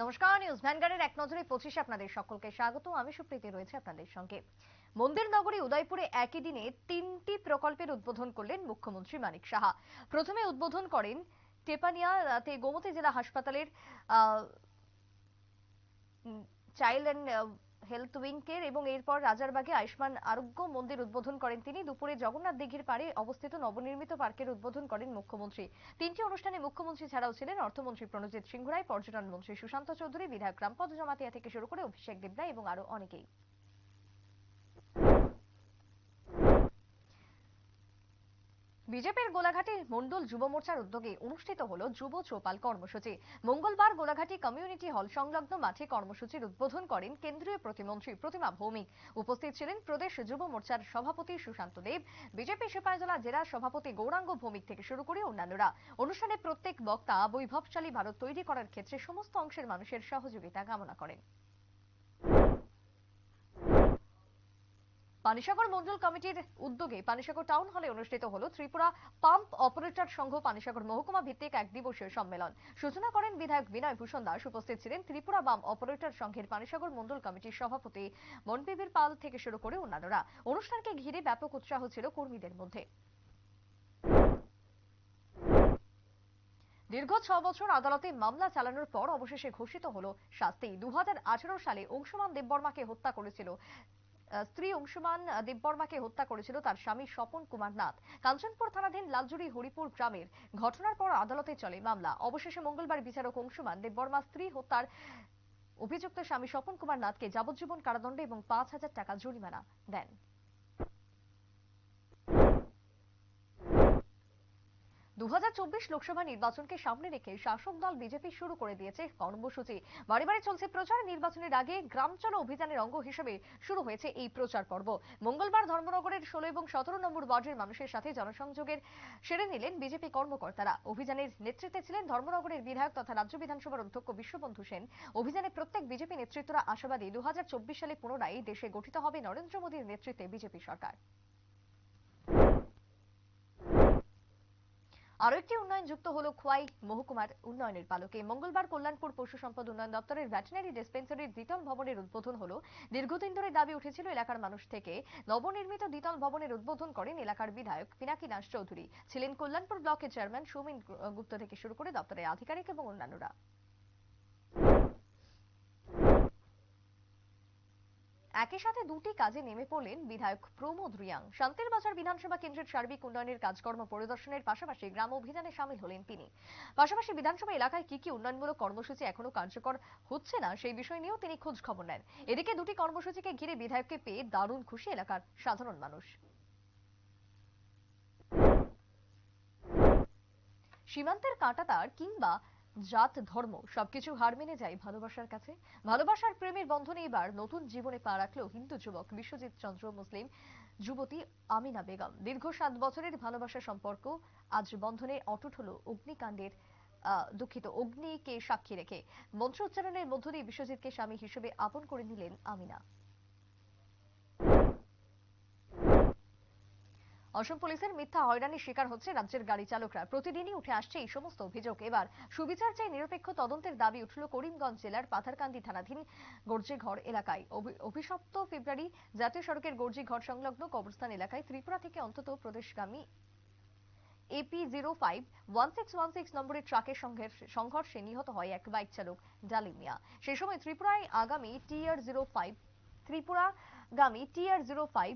নমস্কার, নিউজ ভ্যানগার্ডের এক নজরে পঁচিশে আপনাদের সকলকে স্বাগত। আমি সুপ্রীতি, রয়েছে আপনাদের সঙ্গে। মন্দির নগরী উদয়পুরে একই দিনে তিনটি প্রকল্পের উদ্বোধন করলেন মুখ্যমন্ত্রী মানিক সাহা। প্রথমে উদ্বোধন করেন টেপানিয়া, রাতে গোমতী জেলা হাসপাতালের চাইল্ড অ্যান্ড হেলথ উইংকের এবং এরপর রাজারবাগে আয়ুষ্মান আরোগ্য মন্দির উদ্বোধন করেন তিনি। দুপুরে জগন্নাথ দিঘির পাড়ে অবস্থিত নবনির্মিত পার্কের উদ্বোধন করেন মুখ্যমন্ত্রী। তিনটি অনুষ্ঠানে মুখ্যমন্ত্রী ছাড়াও ছিলেন অর্থমন্ত্রী প্রণজিৎ সিংহ রায় পর্যটন মন্ত্রী সুশান্ত চৌধুরী, বিধায়ক রামপদ জমাতিয়া থেকে শুরু করে অভিষেক দেবরায় এবং আরও অনেকেই। বিজেপির গোলাঘাটে মন্ডল যুব মোর্চার উদ্যোগে অনুষ্ঠিত হল যুব চৌপাল কর্মসূচি। মঙ্গলবার গোলাঘাটি কমিউনিটি হল সংলগ্ন মাঠে কর্মসূচির উদ্বোধন করেন কেন্দ্রীয় প্রতিমন্ত্রী প্রতিমা ভৌমিক। উপস্থিত ছিলেন প্রদেশ যুব মোর্চার সভাপতি সুশান্ত দেব, বিজেপি সিপাহীজলা জেলা সভাপতি গৌরাঙ্গ ভৌমিক থেকে শুরু করে অন্যান্যরা। অনুষ্ঠানে প্রত্যেক বক্তা বৈভবশালী ভারত তৈরি করার ক্ষেত্রে সমস্ত অংশের মানুষের সহযোগিতা কামনা করেন। পানিসাগর মন্ডল কমিটির উদ্যোগে পানিসাগর টাউন হলে অনুষ্ঠিত হল ত্রিপুরা পাম্প অপারেটর সংঘ পানিসাগর মহকুমা ভিত্তিক এক দিবসীয় সম্মেলন। সূচনা করেন বিধায়ক বিনয় ভূষণ দাস, উপস্থিত ছিলেন ত্রিপুরা বাম অপারেটর সংঘের পানিসাগর মন্ডল কমিটির সভাপতি মনবিবির পাল থেকে শুরু করে অন্যান্যরা। অনুষ্ঠানকে ঘিরে ব্যাপক উৎসাহ ছিল কর্মীদের মধ্যে। দীর্ঘ ছ বছর আদালতে মামলা চালানোর পর অবশেষে ঘোষিত হল শাস্তি। দু হাজার আঠেরো সালে অংশমান দেববর্মাকে হত্যা করেছিল স্ত্রী অংশুমান দেববর্মাকে হত্যা করেছিল তার স্বামী স্বপন কুমার নাথ। কাঞ্চনপুর থানাধীন লালজুড়ি হরিপুর গ্রামের ঘটনার পর আদালতে চলে মামলা। অবশেষে মঙ্গলবার বিচারক অংশুমান দেববর্মা স্ত্রী হত্যার অভিযুক্ত স্বামী স্বপন কুমার নাথকে যাবজ্জীবন কারাদণ্ড এবং পাঁচ হাজার টাকা জরিমানা দেন। দু হাজার চব্বিশ লোকসভা নির্বাচনকে সামনে রেখে শাসক দল বিজেপি শুরু করে দিয়েছে কর্মসূচি। বাড়ি বাড়ি চলছে প্রচার, নির্বাচনের আগে গ্রাম চলো অভিযানের অঙ্গ হিসেবে শুরু হয়েছে এই প্রচার পর্ব। মঙ্গলবার ধর্মনগরের ষোলো এবং সতেরো নম্বর ওয়ার্ডের মানুষের সাথে জনসংযোগের সেরে নিলেন বিজেপি কর্মকর্তারা। অভিযানের নেতৃত্বে ছিলেন ধর্মনগরের বিধায়ক তথা রাজ্য বিধানসভার অধ্যক্ষ বিশ্ববন্ধু সেন। অভিযানে প্রত্যেক বিজেপি নেতৃত্বরা আশাবাদী দু হাজার চব্বিশ সালে পুনরায় দেশে গঠিত হবে নরেন্দ্র মোদীর নেতৃত্বে বিজেপি সরকার। আরও একটি উন্নয়ন যুক্ত হল খোয়াই মহকুমার উন্নয়নের পালকে। মঙ্গলবার কল্যাণপুর পশু সম্পদ উন্নয়ন দপ্তরের ভেটেনারি ডিসপেন্সারির দ্বিতল ভবনের উদ্বোধন হল। দীর্ঘদিন ধরে দাবি উঠেছিল এলাকার মানুষ থেকে, নবনির্মিত দ্বিতল ভবনের উদ্বোধন করেন এলাকার বিধায়ক পিনাকি দাস চৌধুরী। ছিলেন কল্যাণপুর ব্লকের চেয়ারম্যান সৌমিন গুপ্ত থেকে শুরু করে দপ্তরের আধিকারিক এবং অন্যান্যরা। একই সাথে দুটি কাজে নেমে পড়লেন বিধায়ক প্রমোদ রিয়াং। শান্তির বাজার বিধানসভা কেন্দ্রের সার্বিক উন্নয়নের কাজকর্ম পরিদর্শনের পাশাপাশি গ্রাম অভিযানে সামিল হলেন তিনি। পাশাপাশি বিধানসভা এলাকায় কি কি উন্নয়নমূলক কর্মসূচি এখনও কার্যকর হচ্ছে না, সেই বিষয় নিয়েও তিনি খোঁজ খবর নেন। এদিকে দুটি কর্মসূচিকে ঘিরে বিধায়ককে পেয়ে দারুণ খুশি এলাকার সাধারণ মানুষ। সীমান্তের কাঁটাতার কিংবা জাত, ধর্ম, সবকিছু হার মেনে যায় ভালোবাসার কাছে। ভালোবাসার প্রেমের বন্ধনে এবার নতুন জীবনে পা রাখল হিন্দু যুবক বিশ্বজিৎ চন্দ্র মুসলিম, যুবতী আমিনা বেগম। দীর্ঘ সাত বছরের ভালোবাসা সম্পর্ক আজ বন্ধনে অটুট হল অগ্নিকাণ্ডের দুঃখিত অগ্নিকে সাক্ষী রেখে। মন্ত্র উচ্চারণের মধ্য দিয়ে বিশ্বজিৎকে স্বামী হিসেবে আপন করে নিলেন আমিনা। অসম পুলিশের মিথ্যা হয়রানির শিকার হচ্ছে রাজ্যের গাড়ি চালকরা। প্রতিদিনই উঠে আসছে এই সমস্ত অভিযোগ। এবার সুবিচার চাই নিরপেক্ষ তদন্তের দাবি উঠল করিমগঞ্জ জেলার পাথারকান্দি থানাধীন গর্জিঘর এলাকায়। অভিশপ্ত ফেব্রুয়ারি জাতীয় সড়কের গর্জিঘর সংলগ্ন কবরস্থান এলাকায় ত্রিপুরা থেকে অন্তত প্রদেশগামী AP zero five one six one six নম্বরের ট্রাকের সংঘর্ষে নিহত হয় এক বাইক চালক ডালিম মিয়া। সেই সময় ত্রিপুরায় আগামী TR zero five ত্রিপুরাগামী TR zero five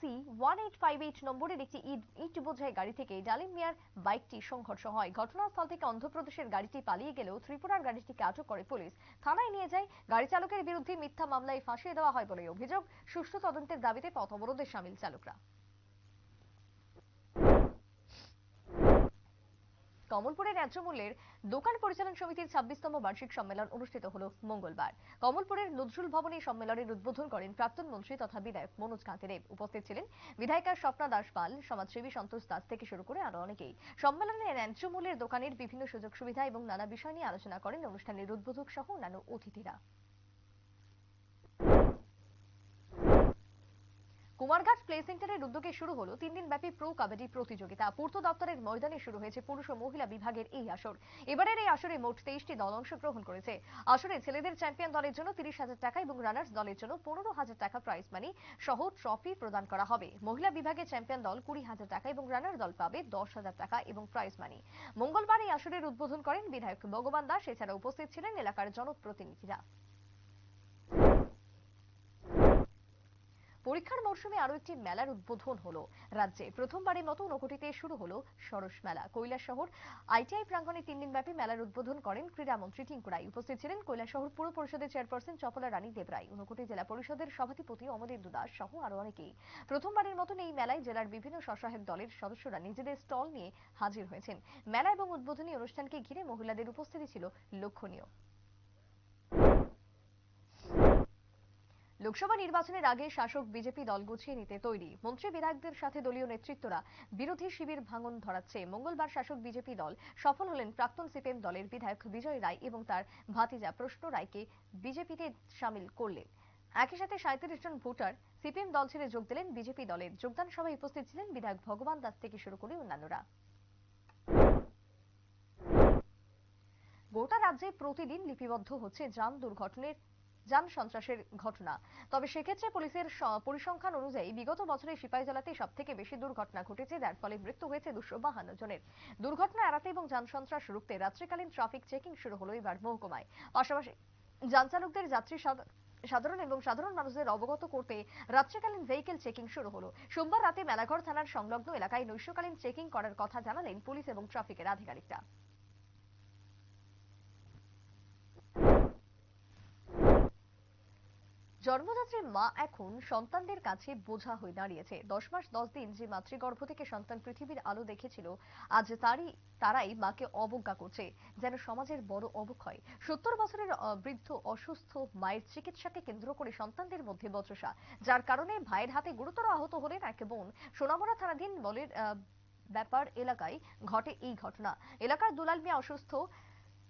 C one eight five eight নম্বরের একটি ইট বোঝাই গাড়ি থেকে ডালিম মিয়ার বাইকটি সংঘর্ষ হয়। ঘটনাস্থল থেকে অন্ধ্রপ্রদেশের গাড়িটি পালিয়ে গেলেও ত্রিপুরার গাড়িটিকে আটক করে পুলিশ। থানায় নিয়ে যায়, গাড়ি চালকের বিরুদ্ধে মিথ্যা মামলায় ফাঁসিয়ে দেওয়া হয় বলে অভিযোগ। সুষ্ঠু তদন্তের দাবিতে পথ অবরোধে সামিল চালকরা। কমলপুরের ন্যায্য মূল্যের দোকান পরিচালন সমিতির ছাব্বিশতম বার্ষিক সম্মেলন অনুষ্ঠিত হল মঙ্গলবার। কমলপুরের নজরুল ভবনে সম্মেলনের উদ্বোধন করেন প্রাক্তন মন্ত্রী তথা বিধায়ক মনোজ কান্তি দেব উপস্থিত ছিলেন বিধায়িকা স্বপ্না দাস পাল সমাজসেবী সন্তোষ দাস থেকে শুরু করে আরও অনেকেই। সম্মেলনে ন্যায্যমূল্যের দোকানের বিভিন্ন সুযোগ সুবিধা এবং নানা বিষয় নিয়ে আলোচনা করেন অনুষ্ঠানের উদ্বোধক সহ অন্যান্য অতিথিরা। কুমারঘাট প্লে সেন্টারের উদ্যোগে শুরু হলো তিন দিন ব্যাপী প্রো কাবাডি প্রতিযোগিতা। পূর্ত দপ্তরের ময়দানে শুরু হয়েছে পুরুষ ও মহিলা বিভাগের এই আসর। এবারের এই আসরে মোট তেইশটি দল অংশগ্রহণ করেছে। আসরে ছেলেদের চ্যাম্পিয়ন দলের জন্য তিরিশ হাজার টাকা এবং রানার্স দলের জন্য পনেরো হাজার টাকা প্রাইজ মানি সহ ট্রফি প্রদান করা হবে। মহিলা বিভাগে চ্যাম্পিয়ন দল কুড়ি হাজার টাকা এবং রানার দল পাবে দশ হাজার টাকা এবং প্রাইজ মানি। মঙ্গলবার এই আসরের উদ্বোধন করেন বিধায়ক ভগবান দাস। এছাড়া উপস্থিত ছিলেন এলাকার জনপ্রতিনিধিরা। পরীক্ষার মরশুমে আরও একটি মেলার উদ্বোধন হলো। রাজ্যে প্রথমবারের মতো ঊনকোটিতে শুরু হলো সরস মেলা। শহর আইটিআই প্রাঙ্গণে তিন দিন ব্যাপী মেলার উদ্বোধন করেন ক্রীড়ামন্ত্রী টিঙ্কু রায়। উপস্থিত ছিলেন শহর পুর পরিষদের চেয়ারপারসন চপলা রানী দেবরায় ঊনকোটি জেলা পরিষদের সভাধিপতি অমরেন্দু দাস সহ আরও অনেকেই। প্রথমবারের মতন এই মেলায় জেলার বিভিন্ন স্বসহায়ক দলের সদস্যরা নিজেদের স্টল নিয়ে হাজির হয়েছেন। মেলা এবং উদ্বোধনী অনুষ্ঠানকে ঘিরে মহিলাদের উপস্থিতি ছিল লক্ষণীয়। লোকসভা নির্বাচনের আগে শাসক বিজেপি দল গুছিয়ে নিতে তৈরি। মন্ত্রী বিধায়কদের সাথে দলীয় নেতৃত্বরা বিরোধী শিবির ভাঙন ধরাচ্ছে। মঙ্গলবার শাসক বিজেপি দল সফল হলেন প্রাক্তন সিপিএম দলের বিধায়ক বিজয় রায় এবং তার ভাতিজা প্রশ্ন রায়কে বিজেপিতে সামিল করলেন। একই সাথে সাঁত্রিশ জন ভোটার সিপিএম দল ছেড়ে যোগ দিলেন। বিজেপি দলের যোগদান সভায় উপস্থিত ছিলেন বিধায়ক ভগবান দাস থেকে শুরু করে অন্যান্যরা। গোটা রাজ্যে প্রতিদিন লিপিবদ্ধ হচ্ছে যান দুর্ঘটনার যান সন্ত্রাসের ঘটনা। তবে সেক্ষেত্রে পুলিশের পরিসংখ্যান অনুযায়ী বিগত বছরে সিপাহীজলাতে সব থেকে বেশি দুর্ঘটনা ঘটেছে, যার ফলে মৃত্যু হয়েছে দুশো বাহান্ন জনের। দুর্ঘটনা এড়াতে এবং যান সন্ত্রাস রুখতে রাত্রিকালীন ট্রাফিক চেকিং শুরু হলো এবার মহকুমায়। পাশাপাশি যান চালকদের যাত্রী সাধারণ এবং সাধারণ মানুষদের অবগত করতে রাত্রিকালীন ভেহিকেল চেকিং শুরু হলো। সোমবার রাতে মেলাঘর থানার সংলগ্ন এলাকায় নৈশকালীন চেকিং করার কথা জানালেন পুলিশ এবং ট্রাফিকের আধিকারিকরা। জন্মদাত্রী মা এখন সন্তানদের কাছে বোঝা হয়ে দাঁড়িয়েছে। দশ মাস, দশ দিন যে মাতৃগর্ভ থেকে সন্তান পৃথিবীর আলো দেখেছিল, আজ তারই, তারাই মাকে অবজ্ঞা করছে, যেন সমাজের বড় অবক্ষয়। সত্তর বছরের বৃদ্ধ অসুস্থ মায়ের চিকিৎসাকে কেন্দ্র করে সন্তানদের মধ্যে বচসা, যার কারণে ভাইয়ের হাতে গুরুতর আহত হলেন এক বোন। সোনামুড়া থানাধীন বলের ব্যাপার এলাকায় ঘটে এই ঘটনা। এলাকার দুলাল মিয়া অসুস্থ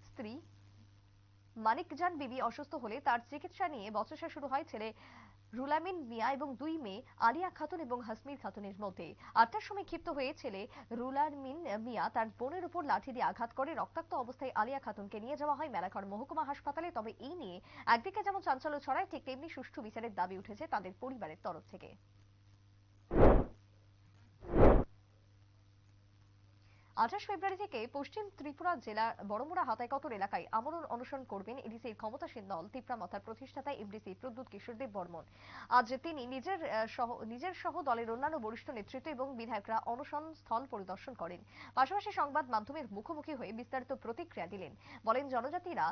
স্ত্রী মানিকজান বিবি অসুস্থ হলে তার চিকিৎসা নিয়ে বচসা শুরু হয় ছেলে রুলামিন মিয়া এবং দুই মেয়ে আলিয়া খাতুন এবং হাসমির খাতুনের মধ্যে। আটটার সময় ক্ষিপ্ত হয়ে ছেলে রুলামিন মিয়া তার বোনের উপর লাঠি দিয়ে আঘাত করে রক্তাক্ত অবস্থায় আলিয়া খাতুনকে নিয়ে যাওয়া হয় মেলাঘর মহকুমা হাসপাতালে। তবে এই নিয়ে একদিকে যেমন চাঞ্চল্য ছড়ায়, ঠিক তেমনি সুষ্ঠু বিচারের দাবি উঠেছে তাদের পরিবারের তরফ থেকে। আঠাশ ফেব্রুয়ারি থেকে পশ্চিম ত্রিপুরা জেলার বড়মুড়া হাতাইকতর এলাকায় আমরণ অনুসরণ করবেন এডিসির ক্ষমতাসীন দল, তিপ্রা মাথার প্রতিষ্ঠাতা এমডিসি প্রদ্যুৎ কিশোর দেব বর্মন। আজ তিনি নিজের সহ নিজের সহ দলের অন্যান্য বরিষ্ঠ নেতৃত্ব এবং বিধায়করা অনশন স্থল পরিদর্শন করেন। পাশাপাশি সংবাদ মাধ্যমের মুখোমুখি হয়ে বিস্তারিত প্রতিক্রিয়া দিলেন। বলেন, জনজাতিরা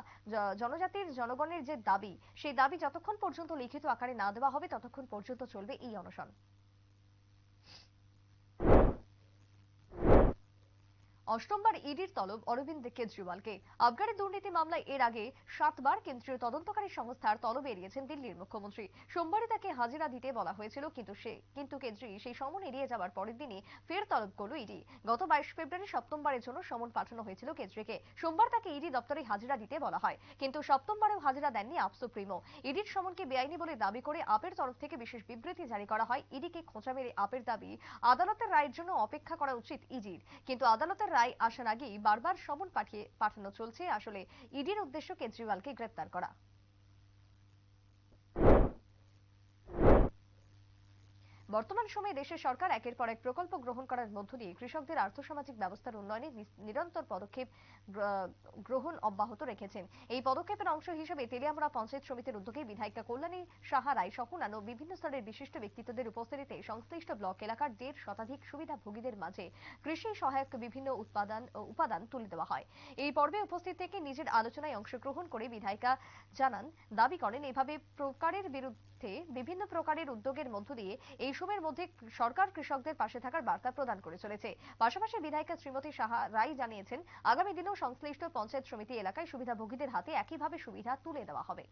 জনজাতির জনগণের যে দাবি, সেই দাবি যতক্ষণ পর্যন্ত লিখিত আকারে না দেওয়া হবে, ততক্ষণ পর্যন্ত চলবে এই অনশন। অষ্টমবার ইডির তলব অরবিন্দ কেজরিওয়ালকে। আবগারি দুর্নীতি মামলায় এর আগে সাতবার কেন্দ্রীয় তদন্তকারী সংস্থার তলব এড়িয়েছেন দিল্লির মুখ্যমন্ত্রী। সোমবারই তাকে হাজিরা দিতে বলা হয়েছিল, কিন্তু সে, কিন্তু কেজরি সেই সমন এড়িয়ে যাওয়ার পরের দিনই ফের তলব করল ইডি। গত বাইশ ফেব্রুয়ারি সপ্তমবারের জন্য সমন পাঠানো হয়েছিল কেজরিকে। সোমবার তাকে ইডি দপ্তরে হাজিরা দিতে বলা হয়, কিন্তু সপ্তমবারেও হাজিরা দেননি আপ সুপ্রিমো ইডির সমনকে বেআইনি বলে দাবি করে আপের তরফ থেকে বিশেষ বিবৃতি জারি করা হয়। ইডিকে খোঁচা মেরে আপের দাবি, আদালতের রায়ের জন্য অপেক্ষা করা উচিত ইডির। কিন্তু আদালতের রায় আসার আগেই বারবার সমন পাঠিয়ে পাঠানো চলছে। আসলে ইডির উদ্দেশ্য কেজরিওয়ালকে গ্রেপ্তার করা। বর্তমান সময়ে দেশের সরকার একের পর এক প্রকল্প গ্রহণ করার মধ্য দিয়ে কৃষকদের আর্থসামাজিক ব্যবস্থার উন্নয়নে নিরন্তর পদক্ষেপ গ্রহণ অব্যাহত রেখেছেন। এই পদক্ষেপের অংশ হিসেবে তেলিয়ামুড়া পঞ্চায়েত সমিতির উদ্যোগে বিধায়িকা কল্যাণী সাহা রায় সহ অন্যান্য বিভিন্ন স্তরের বিশিষ্ট ব্যক্তিত্বদের উপস্থিতিতে সংশ্লিষ্ট ব্লক এলাকার দেড় শতাধিক সুবিধাভোগীদের মাঝে কৃষি সহায়ক বিভিন্ন উৎপাদন উপাদান তুলে দেওয়া হয়। এই পর্বে উপস্থিত থেকে নিজের আলোচনায় অংশগ্রহণ করে বিধায়িকা জানান, দাবি করেন, এভাবে প্রকারের বিরুদ্ধে বিভিন্ন প্রকারের উদ্যোগের মধ্য দিয়ে এই সময়ের মধ্যে সরকার কৃষকদের পাশে থাকার বার্তা প্রদান করে চলেছে। পাশাপাশি বিধায়িকা শ্রীমতী সাহা রায় জানিয়েছেন, আগামী দিনেও সংশ্লিষ্ট পঞ্চায়েত সমিতি এলাকায় সুবিধাভোগীদের হাতে একইভাবে সুবিধা তুলে দেওয়া হবে।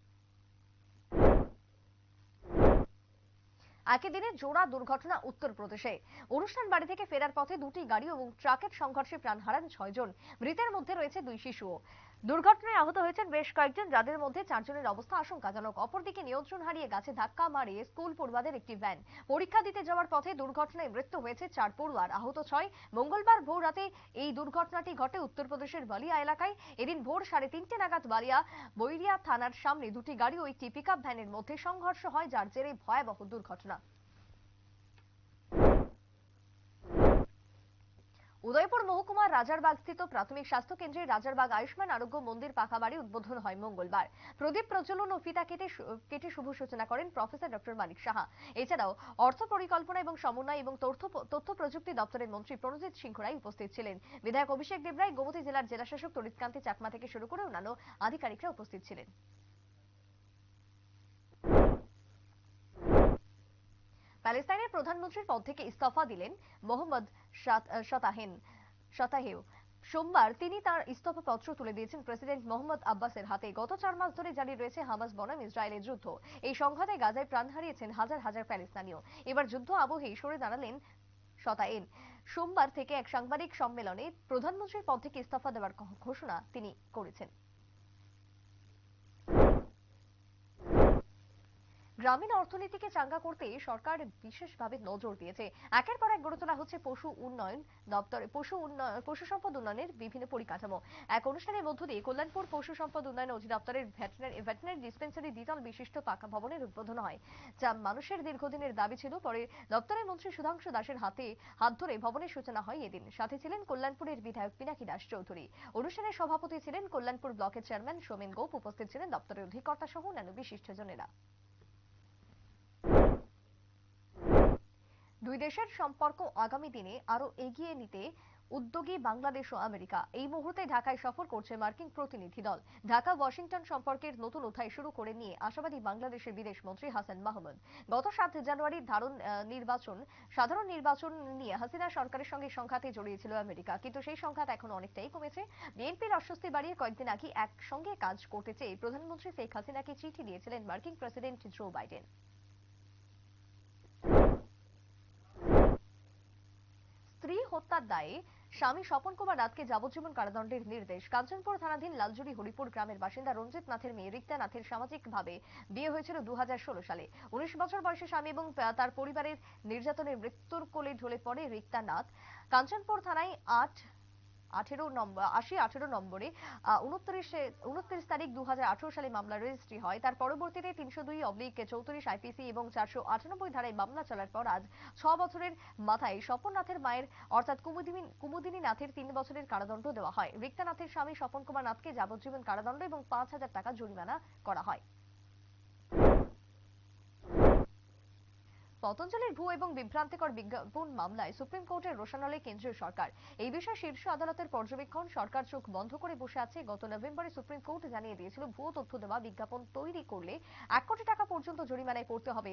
একই দিনে জোড়া দুর্ঘটনা উত্তরপ্রদেশে। অনুষ্ঠান বাড়ি থেকে ফেরার পথে দুটি গাড়ি এবং ট্রাকের সংঘর্ষে প্রাণ হারান ছয়জন। মৃতের মধ্যে রয়েছে দুই শিশুও। দুর্ঘটনায় আহত হয়েছেন বেশ কয়েকজন, যাদের মধ্যে চারজনের অবস্থা আশঙ্কাজনক। অপরদিকে নিয়ন্ত্রণ হারিয়ে গাছে ধাক্কা মারে স্কুল পড়ুয়াদের একটি ভ্যান। পরীক্ষা দিতে যাওয়ার পথে দুর্ঘটনায় মৃত্যু হয়েছে চার পড়ুয়ার। আহত ছয়। মঙ্গলবার ভোর রাতে এই দুর্ঘটনাটি ঘটে উত্তরপ্রদেশের বালিয়া এলাকায়। এদিন ভোর সাড়ে তিনটে নাগাদ বালিয়া, বৈরিয়া থানার সামনে দুটি গাড়ি ও একটি পিকআপ ভ্যানের মধ্যে সংঘর্ষ হয়, যার জেরে ভয়াবহ দুর্ঘটনা। উদয়পুর মহকুমার রাজারবাগ স্থিত প্রাথমিক স্বাস্থ্য কেন্দ্রে রাজারবাগ আয়ুষ্মান আরোগ্য মন্দির পাকা বাড়ি উদ্বোধন হয় মঙ্গলবার। প্রদীপ প্রজ্বলন ও ফিতা কেটে কেটে শুভ সূচনা করেন প্রফেসর ডক্টর মানিক সাহা। এছাড়াও অর্থ পরিকল্পনা এবং সমন্বয় এবং তথ্য তথ্য প্রযুক্তি দপ্তরের মন্ত্রী প্রণজিৎ সিংহ রায় উপস্থিত ছিলেন। বিধায়ক অভিষেক দেবরায় গোমতী জেলার জেলাশাসক তরিৎকান্তি চাকমা থেকে শুরু করে অন্যান্য আধিকারিকরা উপস্থিত ছিলেন। প্যালেস্তাইনের প্রধানমন্ত্রীর পদ থেকে ইস্তফা দিলেন মোহাম্মদ শাত- শতাহেন শতাহেও সোমবার তিনি তার ইস্তফা পত্র তুলে দিয়েছেন প্রেসিডেন্ট মোহাম্মদ আব্বাসের হাতে। গত চার মাস ধরে জারি রয়েছে হামাস বনাম ইসরায়েলের যুদ্ধ। এই সংঘাতে গাজায় প্রাণ হারিয়েছেন হাজার হাজার প্যালেস্তানীয়। এবার যুদ্ধ আবহেই সরে দাঁড়ালেন শতায়েন সোমবার থেকে এক সাংবাদিক সম্মেলনে প্রধানমন্ত্রীর পদ থেকে ইস্তফা দেওয়ার ঘোষণা তিনি করেছেন। গ্রামীণ অর্থনীতিকে চাঙ্গা করতে সরকার বিশেষভাবে নজর দিয়েছে। একের পর এক গড়ে তোলা হচ্ছে পশু উন্নয়ন দপ্তর, পশু উন্নয়ন, পশু সম্পদ উন্নয়নের বিভিন্ন পরিকাঠামো। এক অনুষ্ঠানের মধ্য দিয়ে কল্যাণপুর পশু সম্পদ উন্নয়ন অধিদপ্তরের ভেটেরিনারি ডিসপেন্সারি দ্বিতল বিশিষ্ট পাকা ভবনের উদ্বোধন হয়, যা মানুষের দীর্ঘদিনের দাবি ছিল। পরে দপ্তরের মন্ত্রী সুধাংশু দাসের হাতে, হাত ধরে ভবনের সূচনা হয় এদিন। সাথে ছিলেন কল্যাণপুরের বিধায়ক পিনাকি দাস চৌধুরী। অনুষ্ঠানের সভাপতি ছিলেন কল্যাণপুর ব্লকের চেয়ারম্যান সোমেন গোপ। উপস্থিত ছিলেন দপ্তরের অধিকর্তা সহ অন্যান্য বিশিষ্টজনেরা দুই দেশের সম্পর্ক আগামী দিনে আরও এগিয়ে নিতে উদ্যোগী বাংলাদেশ ও আমেরিকা। এই মুহূর্তে ঢাকায় সফর করছে মার্কিন প্রতিনিধি দল। ঢাকা, ওয়াশিংটন সম্পর্কের নতুন অধ্যায় শুরু করে নিয়ে আশাবাদী বাংলাদেশের বিদেশ মন্ত্রী হাসান মাহমুদ। গত সাত জানুয়ারির ধারণ নির্বাচন, সাধারণ নির্বাচন নিয়ে হাসিনা সরকারের সঙ্গে সংঘাতে জড়িয়েছিল আমেরিকা। কিন্তু সেই সংঘাত এখন অনেকটাই কমেছে। বিএনপির আশ্বস্তি বাড়িয়ে কয়েকদিন আগে একসঙ্গে কাজ করতে চেয়ে প্রধানমন্ত্রী শেখ হাসিনাকে চিঠি দিয়েছিলেন মার্কিন প্রেসিডেন্ট জো বাইডেন। স্ত্রী হত্যার দায়ে স্বামী স্বপন কুমার নাথকে যাবজ্জীবন কারাদণ্ডের নির্দেশ। কাঞ্চনপুর থানাধীন লালজুড়ি হরিপুর গ্রামের বাসিন্দা রঞ্জিত নাথের মেয়ে রিক্তা নাথের সামাজিকভাবে বিয়ে হয়েছিল দু হাজার ষোলো সালে। উনিশ বছর বয়সে স্বামী এবং তার পরিবারের নির্যাতনের মৃত্যুর কোলে ঢলে পড়ে রিক্তা নাথ। কাঞ্চনপুর থানায় আট আঠেরো নম্বর, আশি আঠেরো নম্বরে উনত্রিশে, উনত্রিশ তারিখ দু সালে মামলা রেজিস্ট্রি হয়। তার পরবর্তীতে তিনশো দুই অব্লিক চৌত্রিশ আইপিসি এবং চারশো আটানব্বই ধারায় মামলা চলার পর আজ ছ বছরের মাথায় স্বপন নাথের মায়ের, অর্থাৎ কুমুদিনী কুমুদিনী নাথের তিন বছরের কারাদণ্ড দেওয়া হয়। রিক্তা নাথের স্বামী স্বপন কুমার নাথকে যাবজ্জীবন কারাদণ্ড এবং পাঁচ হাজার টাকা জরিমানা করা হয়। পতঞ্জলির ভুয়ো এবং বিভ্রান্তিকর বিজ্ঞাপন মামলায় সুপ্রিম কোর্টের রোশানলে কেন্দ্রীয় সরকার। এই বিষয়ে শীর্ষ আদালতের পর্যবেক্ষণ, সরকার চোখ বন্ধ করে বসে আছে। গত নভেম্বরে সুপ্রিম কোর্ট জানিয়ে দিয়েছিল, ভুয়ো তথ্য দেওয়া, বিজ্ঞাপন তৈরি করলে এক কোটি টাকা পর্যন্ত জরিমানায় পড়তে হবে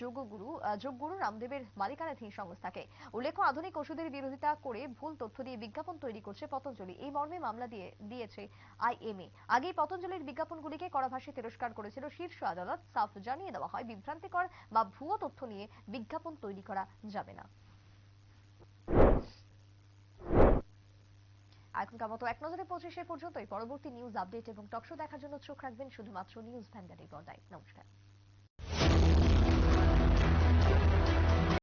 যোগগুরু যোগগুরু রামদেবের মালিকানাধীন সংস্থাকে। উল্লেখ্য, আধুনিক ওষুধের বিরোধিতা করে ভুল তথ্য দিয়ে বিজ্ঞাপন তৈরি করছে পতঞ্জলি। এই মর্মে মামলা দিয়ে, দিয়েছে আইএমএ আগেই পতঞ্জলির বিজ্ঞাপনগুলিকে কড়াভাষী তিরস্কার করেছিল শীর্ষ আদালত। সাফ জানিয়ে দেওয়া হয়, বিভ্রান্তিকর বা ভুয়ো তথ্য নিয়ে বিজ্ঞাপন তৈরি করা যাবে না। এখনকার মতো এক নজরে পঁচিশে পর্যন্তই। পরবর্তী নিউজ আপডেট এবং টকশো দেখার জন্য চোখ রাখবেন শুধুমাত্র নিউজ ভ্যান্ডারের পর্দায় নমস্কার।